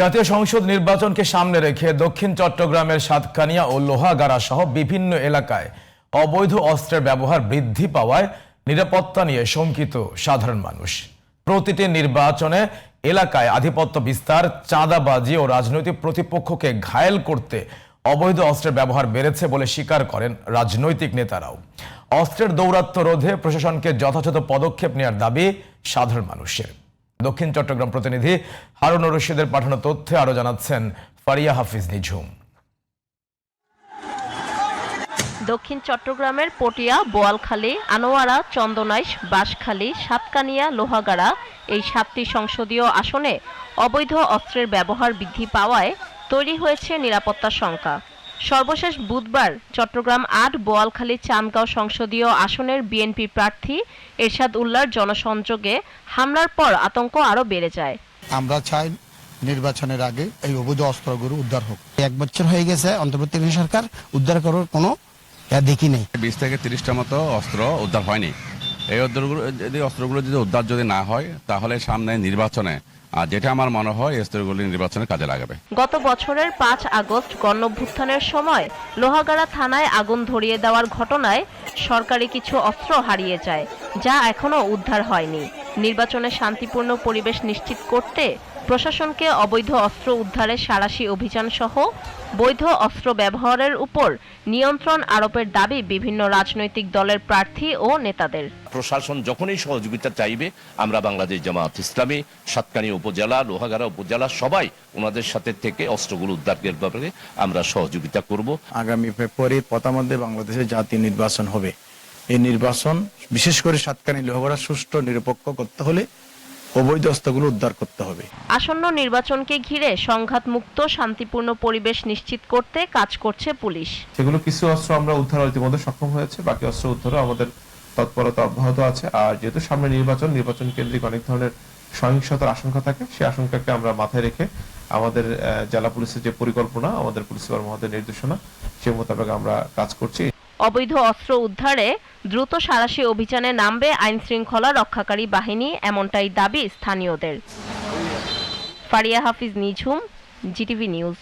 জাতীয় সংসদ নির্বাচনকে সামনে রেখে দক্ষিণ চট্টগ্রামের সাতকানিয়া ও লোহাগাড়া সহ বিভিন্ন এলাকায় অবৈধ অস্ত্রের ব্যবহার বৃদ্ধি পাওয়ায় নিরাপত্তা নিয়ে শঙ্কিত সাধারণ মানুষ। প্রতিটি নির্বাচনে এলাকায় আধিপত্য বিস্তার, চাঁদাবাজি ও রাজনৈতিক প্রতিপক্ষকে ঘায়েল করতে অবৈধ অস্ত্রের ব্যবহার বেড়েছে বলে স্বীকার করেন রাজনৈতিক নেতারাও। অস্ত্রের দৌরাত্ম্য রোধে প্রশাসনকে যথাযথ পদক্ষেপ নেওয়ার দাবি সাধারণ মানুষের। দক্ষিণ চট্টগ্রাম প্রতিনিধি হারুন রশিদের পাঠানো তথ্যে আরও জানাচ্ছেন ফারিয়া হাফিজ নিঝুম। দক্ষিণ চট্টগ্রামের পটিয়া, বোয়ালখালী, আনোয়ারা, চন্দনাইশ, বাঁশখালী, সাতকানিয়া, লোহাগাড়া এই সাতটি সংসদীয় আসনে অবৈধ অস্ত্রের ব্যবহার বৃদ্ধি পাওয়ায় তৈরি হয়েছে নিরাপত্তা শঙ্কা। সর্বশেষ বুধবার চট্টগ্রাম আট বোয়ালখালী চান্দগাঁও সংসদীয় আসনের বিএনপি প্রার্থী এরশাদ উল্লার জনসংযোগে হামলার পর আতঙ্ক আরও বেড়ে যায়। আমরা চাই নির্বাচনের আগে এই অবৈধ অস্ত্রগুলো উদ্ধার হোক। এক বছর হয়ে গেছে অন্তর্বর্তী সরকার উদ্ধার করার কোনো দেখি নেই। বিশ থেকে তিরিশটা মতো অস্ত্র উদ্ধার হয়নি। এই অস্ত্রগুলো যদি অস্ত্রগুলো যদি উদ্ধার যদি না হয়, তাহলে সামনে নির্বাচনে যেটা আমার মনে হয় অস্ত্রগুলি নির্বাচনে কাজে লাগাবে। গত বছরের পাঁচ আগস্ট গণভ্যুত্থানের সময় লোহাগাড়া থানায় আগুন ধরিয়ে দেওয়ার ঘটনায় সরকারি কিছু অস্ত্র হারিয়ে যায়, যা এখনও উদ্ধার হয়নি। নির্বাচনে শান্তিপূর্ণ পরিবেশ নিশ্চিত করতে প্রশাসনকে অবৈধ অস্ত্র উদ্ধারের সারাশি অভিযান সহ বৈধ অস্ত্র ব্যবহারের উপর নিয়ন্ত্রণ আরোপের দাবি বিভিন্ন রাজনৈতিক দলের প্রার্থী ও নেতাদের। প্রশাসন যখনই সহযোগিতা চাইবে আমরা বাংলাদেশ জামাত ইসলামী সাতকানী উপজেলা লোহাগাড়া উপজেলা সবাই ওনাদের সাথে থেকে অস্ত্রগুলো উদ্ধারের ব্যাপারে আমরা সহযোগিতা করব। আগামী ফেব্রুয়ারির মধ্যে বাংলাদেশে জাতীয় নির্বাচন হবে। এই নির্বাচন বিশেষ করে সাতকানী লোহগড়া সুষ্ঠু নিরপেক্ষ করতে হলে অবৈধ অস্ত্রগুলো উদ্ধার করতে হবে। আসন্ন নির্বাচনকে ঘিরে সংঘাতমুক্ত শান্তিপূর্ণ পরিবেশ নিশ্চিত করতে কাজ করছে পুলিশ। সেগুলো কিছু অস্ত্র আমরা উদ্ধার ইতিমধ্যে সক্ষম হয়েছে বাকি অস্ত্র উদ্ধারও আমাদের তৎপরতা অব্যাহত আছে। আর যেহেতু সামনে নির্বাচন নির্বাচন কেন্দ্রিক অনেক ধরনের সহিংসতার আশঙ্কা থাকে সেই আশঙ্কাকে আমরা মাথায় রেখে আমাদের জেলা পুলিশের যে পরিকল্পনা, আমাদের পুলিশ সুপার মহোদয় নির্দেশনা, সে মোতাবেক আমরা কাজ করছি। অবৈধ অস্ত্র উদ্ধারে দ্রুত সারাশি অভিযানে নামবে আইন শৃঙ্খলা রক্ষাকারী বাহিনী, এমনটাই দাবি স্থানীয়দের। Faria Hafiz Nijhum, GTV news.